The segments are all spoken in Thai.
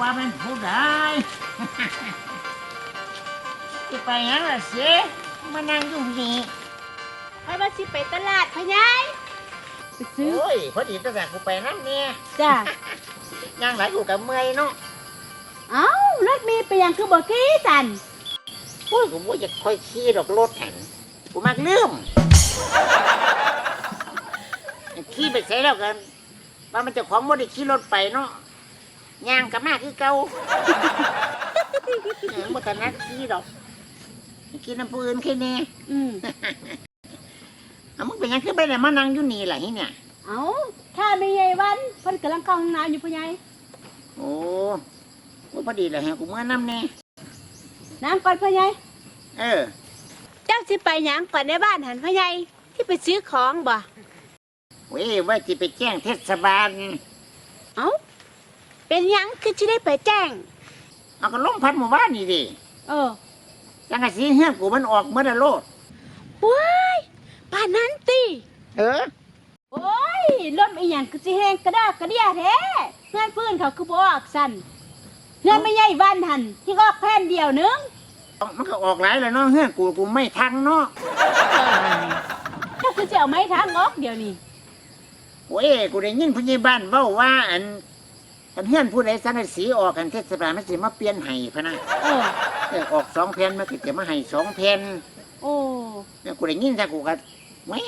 ว่าเป็นผู้ใดจะไปหยังล่ะเสียมานั่งอยู่นี่ ไปว่าสิไปตลาดพะยายไปซื้อ โอ้ย พอดีตั้งแต่กูไปนั่นเนี่ยจ้ะ ย่างหลายกูกับเมื่อยเนาะ เอ้ารถมีไปยังคือบ่กี้สันโอ้ยกูว่าจะค่อยขี่ดอกรถแห่งกูมักลืมขี่ไปใส่แล้วกันว่ามันเจะของบ่ได้ขี่รถไปเนาะ ย่างกับมากคือเก่าเออบ่ถนัดขี่ดอกขี่น้ำปืนแค่นี้อืมอะมึงเป็นหยังขึ้นไปไหนมานั่งอยู่นี่ล่ะที่เนี่ย เอ้าถ้าไม่ใหญ่วันเพิ่นกำลังเข้าห้องน้ำอยู่พะยายโอ้โอ้พอดีเลยฮะกูเมื่อน้ำแน่น้ำก่อนพะยายเออ เจ้าสิไปหยังก่อนในบ้านหันพะยายที่ไปซื้อของบ่ เว้ยว่าจะไปแจ้งเทศบาล เอ้า เป็นหยังคือสิได้ไปแจ้ง เอาก็ล้มพัดหมู่บ้านนี่ดิเออจังกะสีเฮือนกูมันออกเมื่อละโลด ว้ายป่านนั้นติเออ โอ้ยรถอีหยังคือสิแห้งกระดากกระเดียแท้เงื่อนพื้นเขาคือบ่ออกสั่นเงื่อนไม่ใหญ่วันหันที่ออกแผ่นเดียวนึงมันก็ออกหลายเลยเนาะเฮือนกูกูไม่ทังเนาะเจ้าคือจะเอาไม้ทางออกเดียวนี่เว้ยกูได้ยินผู้ใหญ่บ้านเว้าว่าอัน อันเฮือนผู้ใดสังกะสีออกกันเทศบาลมันสิมาเปลี่ยนให้พะนะเออเออออกสองแผ่นมันก็จะมาให้สองแผ่นโอ้ เนี่ยกูได้ยินซะกูก็ไว้ย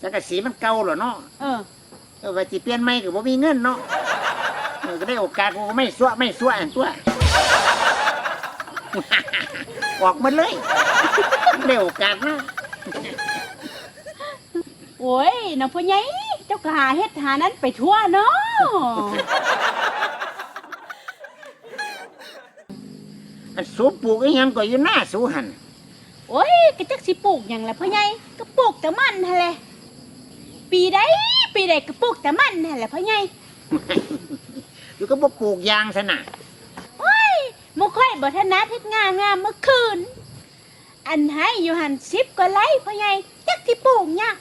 สังกะสีมันเก่าเหรอเนาะเออ เออว่าสิเปลี่ยนใหม่ก็บ่มีเงินเนาะเออก็ได้โอกาสกูก็ไม่ซัวไม่ซัวอันตัว ออกมาเลยได้โอกาสเนาะโอ้ยน้องพ่อใหญ่เจ้าก็หาเฮ็ดหานั้นไปทั่วเนาะ อันสูปลูกอีหยังก็อยู่หน้าสูหันโอ้ยก็จักสิปลูกหยังล่ะพ่อใหญ่ก็ปลูกแต่มันหั่นแหละปีใดปีใดก็ปลูกแต่มันหั่นแหละพ่อใหญ่อยู่ก็บ่ปลูกยางซะน่ะโอ้ยบ่ค่อยบ่ถนัดเฮ็ดงานงามเมื่อคืน อันให้อยู่หัน10กว่าไร่พ่อใหญ่จักสิปลูกหยัง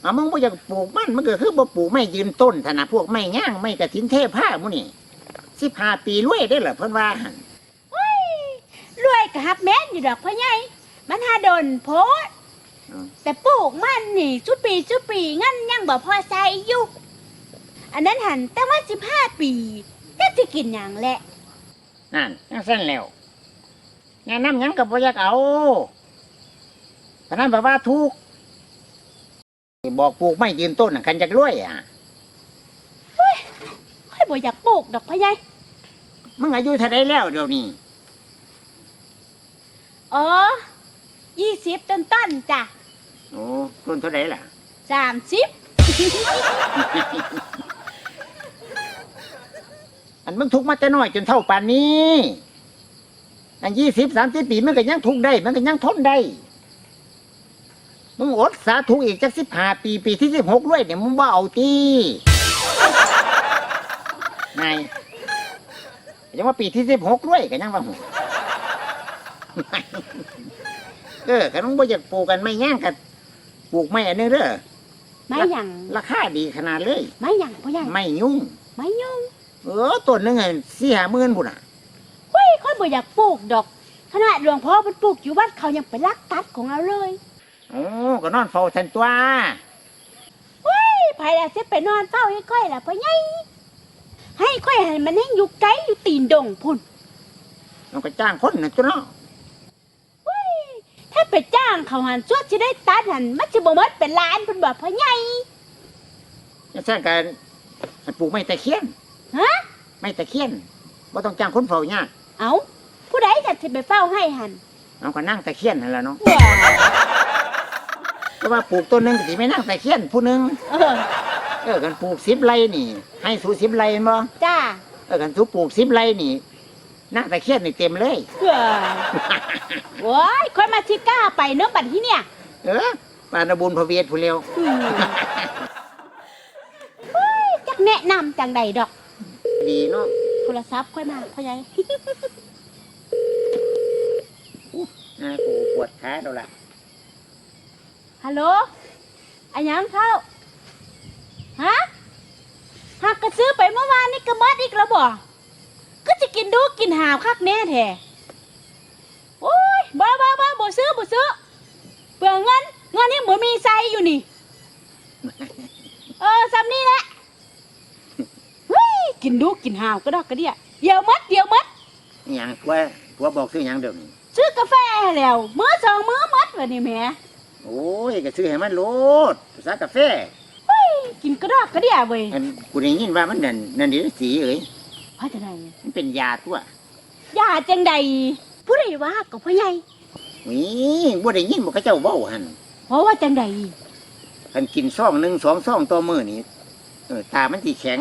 เอามึงบ่อยากปลูกมันมันก็คือบ่ปลูกไม่ยืนต้นซะน่ะพวกไม่ย่างไม่กระถินเทผ้าหมู่นี่15ปีรวยได้เหรอเพิ่นว่าหั่นโอ้ยรวย ก็ฮับแม่นอยู่ดอกพ่อใหญ่มันหาดนโพดแต่ปลูกมันนี่ชุปีชุปีงั้นยังบ่พอใส่อยู่อันนั้นหันแต่ว่าสิบห้าปีจะจะกินอย่างแหละ นั่นจังซั่นแล้วงานน้ำหยังก็บ่อยากเอาฉะนั้นแบบว่าทุกข์บอกปลูกไม่ยืนต้นน่ะคันจักรวยอะ ค่อยบ่อยากปลูกดอกพ่อใหญ่มึงอายุเท่าไรแล้วเดี๋ยวนี้ อ๋อยี่สิบต้นต้นๆจ้ะโอ้ต้นเท่าไรล่ะ สามสิบอันมึงทุกข์มาแต่น้อยจนเท่าป่านนี้ อันยี่สิบสามสิบปีมันก็ยังทุกข์ได้ มันก็ยังทนได้ มึงอดสาธุอีกจักสิบห้าปีปีที่สิบหกด้วยเนี่ยมึงว่าเอาตีนายยังว่าปีที่สิบหกด้วยกันยังว่าหู เออกันมึงบ่อยากปลูกกันไม่ย่างกันปลูกไม่อันนี้เด้อไม่หยังราคาดีขนาดเลย ไม่หยังพ่อใหญ่ไม่ยุ่ง ไม่ยุ่ง เออต้นหนึงไงสี่ห้าหมื่นบุ่นอะเฮ้ยค่อยบ่อยากปลูกดอก ขนาดหลวงพ่อมันปลูกอยู่วัดเขายังไปลักตัดของเราเลยโอ้ก็นอนเฝ้าทันตัวเฮ้ยภายหลังจะไปนอนเฝ้าให้ค่อยล่ะพ่อใหญ่ให้ค่อยให้มันให้อยู่ไกลอยู่ตีนดงพุ่นมันก็จ้างคนน่ะตัวเนาะถ้า ไปจ้างเขาหันชั่วจะได้ตัดหันมันจะบ่หมดเป็นล้านเพิ่นบอกพ่อใหญ่จะสร้างการปลูกไม้ตะเคียนฮะไม้ตะเคียนว่าต้องจ้างคนเฝ้ายากเอาผู้ใดจะสิไปเฝ้าให้หันเอาก็นั่งตะเคียนนั่นแหละเนาะว้าเพราะว่าปลูกต้นหนึงก็สิไม่นั่งตะเคียนผู้หนึงเออเออกันปลูกสิบไร่นี่ ให้สูสิบไร่แม่นบ่จ้า เออกันสูปลูกสิบไร่นี่ นั่งตะเคียนนี่เต็มเลยว้าโอ้ยค่อยมาที่กล้าไปเนาะบัดที่เนี่ย เออปานบุญพระเวทผู้เร็วอืมเฮ้ยจักแนะนำจังใดดอก ดีเนาะโทรศัพท์ค่อยมาพ่อใหญ่อ่ากูปวดขาแล้วล่ะฮัลโหลอันยังเข้าฮะหากกระซื้อไปเมื่อวานนี่กระเบิดอีกแล้วบ่ ก็จะกินดูกินหาวคักแน่แท้โอ้ยบ้าบ้าบ้าบ่ซื้อบ่ซื้อเปลืองเงินเงินนี่เหมือนมีไซอยู่นี่ เออซ้ำนี่แหละเฮ้ยกินดูกินหาวก็ดอกกระเดียเดี๋ยวมัดเดี๋ยวมัดอิหยังผัวผัวบอกซื้อหยังเดี๋ยวนี้ซื้อกาแฟแล้วมื้อสองมื้อมัดวะนี่แหม่โอ้ยก็ซื้อให้มันโลดภาษากาแฟเฮ้ยกินกระดอกกระเดียเว้ยอันกูได้ยินว่ามันนั่นนั่นดิสีเอ้ย เพราะจะไดมันเป็นยาตัวอย่าจังใดผู้ใดว่าก็พ่อใหญ่นี่บ่ได้ยินบ่เขาเจ้าเว้าหั่นเพราะว่าจังใดคันกินซองหนึ่งสองซองต่อมื้อนี่เออตามันสิแข็ง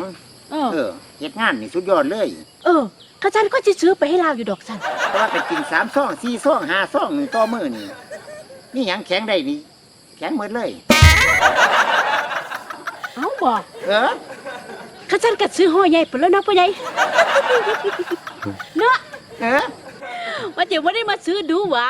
เออ เออเฮ็ดงานนี่สุดยอดเลย เออข้าจันก็จะซื้อไปให้เราอยู่ดอกสันแต่ว่าไปกินสามซองสี่ซองห้าซองนี่ต่อมื้อนี่นี่หยังแข็งได้นี่แข็งหมดเลย เอ้าบอกเออ ข้าจันก็ซื้อห่อใหญ่ไปแล้วนะพ่อใหญ่เนาะเออว่าเดี๋ยวไม่ได้มาซื้อดูหวะ